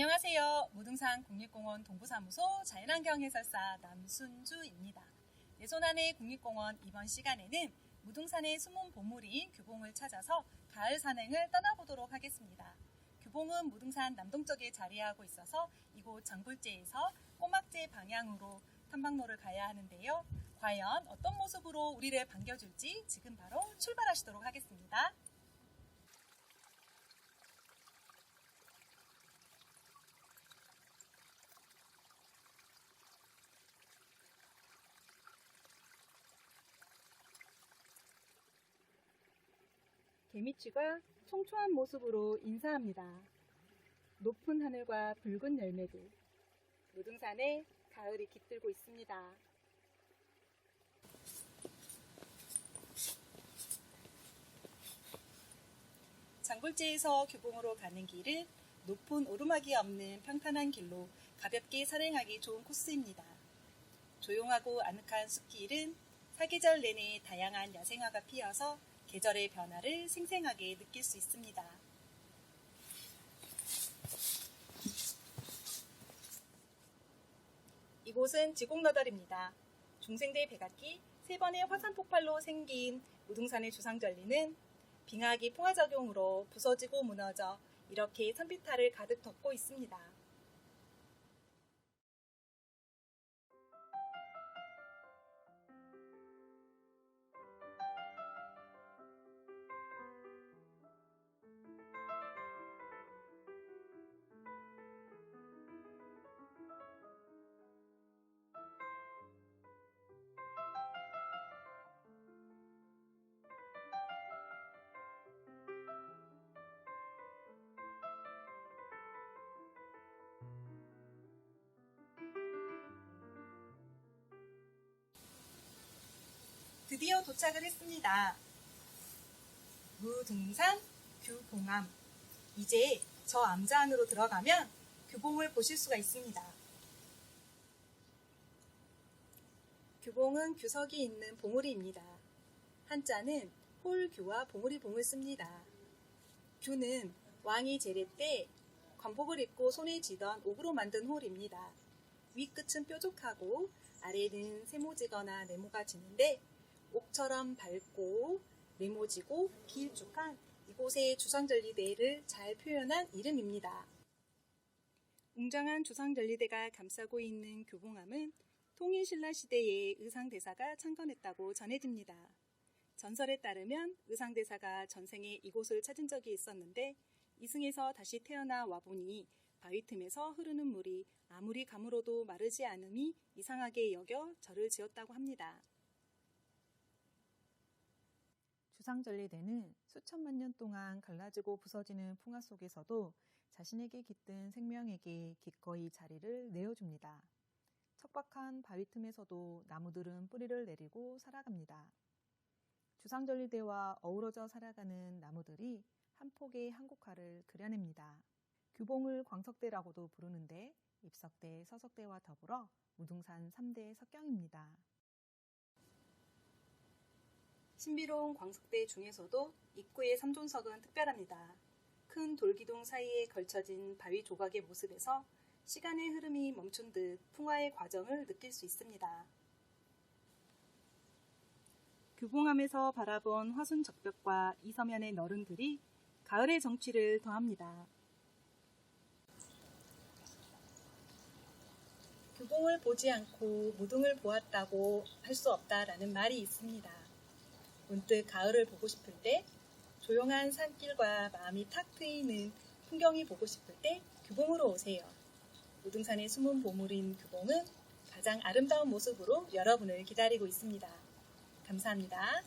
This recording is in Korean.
안녕하세요. 무등산 국립공원 동부사무소 자연환경 해설사 남순주입니다. 내 손안의 국립공원 이번 시간에는 무등산의 숨은 보물인 규봉을 찾아서 가을 산행을 떠나보도록 하겠습니다. 규봉은 무등산 남동쪽에 자리하고 있어서 이곳 장굴제에서 꼬막제 방향으로 탐방로를 가야 하는데요. 과연 어떤 모습으로 우리를 반겨줄지 지금 바로 출발하시도록 하겠습니다. 개미쥐가 청초한 모습으로 인사합니다. 높은 하늘과 붉은 열매들. 무등산에 가을이 깃들고 있습니다. 장굴제에서 규봉으로 가는 길은 높은 오르막이 없는 평탄한 길로 가볍게 산행하기 좋은 코스입니다. 조용하고 아늑한 숲길은 사계절 내내 다양한 야생화가 피어서 계절의 변화를 생생하게 느낄 수 있습니다. 이곳은 지곡너덜입니다. 중생대 백악기 세 번의 화산 폭발로 생긴 무등산의 주상절리는 빙하기 풍화작용으로 부서지고 무너져 이렇게 산비탈을 가득 덮고 있습니다. 드디어 도착을 했습니다. 무등산 규봉암. 이제 저 암자 안으로 들어가면 규봉을 보실 수가 있습니다. 규봉은 규석이 있는 봉우리입니다. 한자는 홀규와 봉우리 봉을 씁니다. 규는 왕이 제례 때 관복을 입고 손에 쥐던 옥으로 만든 홀입니다. 윗끝은 뾰족하고 아래는 세모지거나 네모가 지는데 옥처럼 밝고 네모지고 길쭉한 이곳의 주상절리대를 잘 표현한 이름입니다. 웅장한 주상절리대가 감싸고 있는 교봉암은 통일신라 시대의 의상대사가 창건했다고 전해집니다. 전설에 따르면 의상대사가 전생에 이곳을 찾은 적이 있었는데 이승에서 다시 태어나 와보니 바위 틈에서 흐르는 물이 아무리 가물어도 마르지 않음이 이상하게 여겨 절을 지었다고 합니다. 주상절리대는 수천만 년 동안 갈라지고 부서지는 풍화 속에서도 자신에게 깃든 생명에게 기꺼이 자리를 내어줍니다. 척박한 바위 틈에서도 나무들은 뿌리를 내리고 살아갑니다. 주상절리대와 어우러져 살아가는 나무들이 한 폭의 한국화를 그려냅니다. 규봉을 광석대라고도 부르는데 입석대, 서석대와 더불어 무등산 3대 석경입니다. 신비로운 광석대 중에서도 입구의 삼존석은 특별합니다. 큰 돌기둥 사이에 걸쳐진 바위 조각의 모습에서 시간의 흐름이 멈춘 듯 풍화의 과정을 느낄 수 있습니다. 규봉암에서 바라본 화순 적벽과 이서면의 너른들이 가을의 정취를 더합니다. 규봉을 보지 않고 무등을 보았다고 할 수 없다라는 말이 있습니다. 문득 가을을 보고 싶을 때, 조용한 산길과 마음이 탁 트이는 풍경이 보고 싶을 때 규봉으로 오세요. 무등산의 숨은 보물인 규봉은 가장 아름다운 모습으로 여러분을 기다리고 있습니다. 감사합니다.